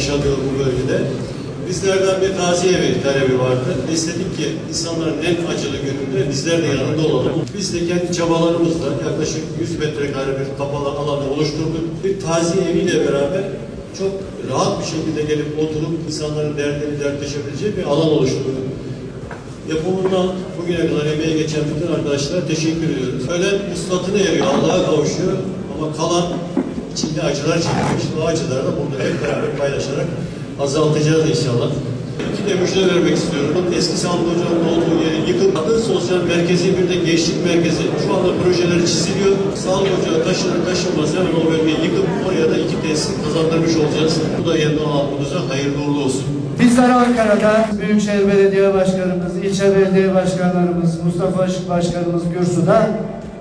yaşadığı bu bölgede. Bizlerden bir taziye evi talebi vardı. İstedik ki insanların en acılı gününde bizler de yanında olalım. Biz de kendi çabalarımızla yaklaşık 100 metrekare bir kapalı alanı oluşturduk. Bir taziye eviyle beraber çok rahat bir şekilde gelip oturup insanların derdini dertleşebileceği bir alan oluşturduk. Yapımından bugüne kadar emeği geçen bütün arkadaşlara teşekkür ediyoruz. Ölen ıslatını eriyor, Allah'a kavuşuyor ama kalan içinde acılar çekmiş. O acıları da burada hep beraber paylaşarak azaltacağız inşallah. İki de müjde vermek istiyorum. Eski Sağlık Ocağı'nın olduğu yeri yıkıp adı sosyal merkezi bir de gençlik merkezi. Şu anda projeleri çiziliyor. Sağlık Ocağı taşınır taşınmaz hemen o bölgeyi yıkıp oraya da iki tesis kazandırmış olacağız. Bu da yeniden halkımıza hayırlı uğurlu olsun. Bizler Ankara'da Büyükşehir Belediye Başkanımız, ilçe belediye başkanlarımız, Mustafa Işık Başkanımız Gürsu'da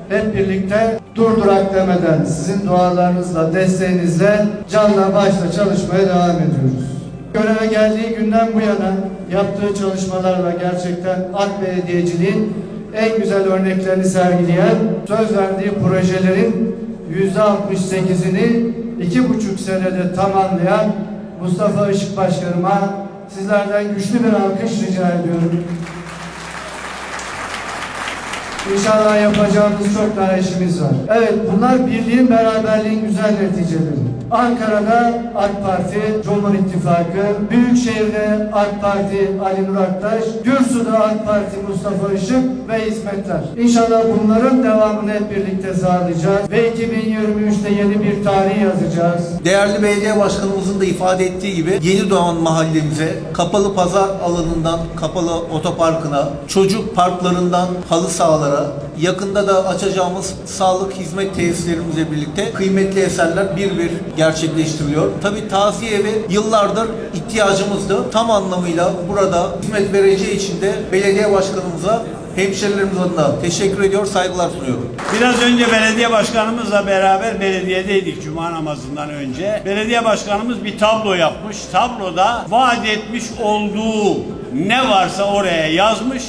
hep birlikte durdurak demeden sizin dualarınızla, desteğinizle canla başla çalışmaya devam ediyoruz. Göreve geldiği günden bu yana yaptığı çalışmalarla gerçekten AK Belediyeciliğin en güzel örneklerini sergileyen, söz verdiği projelerin yüzde 68'ini iki buçuk senede tamamlayan Mustafa Işık Başkanıma sizlerden güçlü bir alkış rica ediyorum. İnşallah yapacağımız çok daha işimiz var. Evet bunlar birliğin beraberliğin güzel neticeleri. Ankara'da AK Parti, Cumhur İttifakı, Büyükşehir'de AK Parti Ali Nur Aktaş, Gürsü'de AK Parti Mustafa Işık ve hizmetler. İnşallah bunların devamını hep birlikte sağlayacağız ve 2023'te yeni bir tarih yazacağız. Değerli belediye başkanımızın da ifade ettiği gibi Yeni Doğan mahallemize kapalı pazar alanından kapalı otoparkına, çocuk parklarından halı sahalara, yakında da açacağımız sağlık hizmet tesislerimizle birlikte kıymetli eserler bir bir gerçekleştiriliyor. Tabi taziye evi yıllardır ihtiyacımızdı. Tam anlamıyla burada hizmet vereceği için de belediye başkanımıza hemşerilerimiz adına teşekkür ediyor, saygılar sunuyorum. Biraz önce belediye başkanımızla beraber belediyedeydik cuma namazından önce. Belediye başkanımız bir tablo yapmış. Tabloda vaat etmiş olduğu ne varsa oraya yazmış.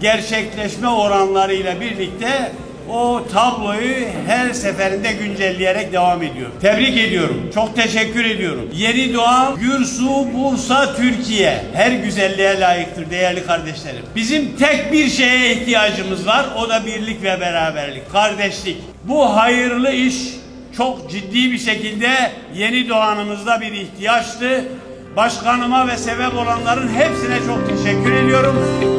Gerçekleşme oranlarıyla birlikte o tabloyu her seferinde güncelleyerek devam ediyor. Tebrik ediyorum. Çok teşekkür ediyorum. Yeni doğan Gürsu, Bursa, Türkiye. Her güzelliğe layıktır değerli kardeşlerim. Bizim tek bir şeye ihtiyacımız var. O da birlik ve beraberlik, kardeşlik. Bu hayırlı iş çok ciddi bir şekilde yeni doğanımızda bir ihtiyaçtı. Başkanıma ve sebep olanların hepsine çok teşekkür ediyorum.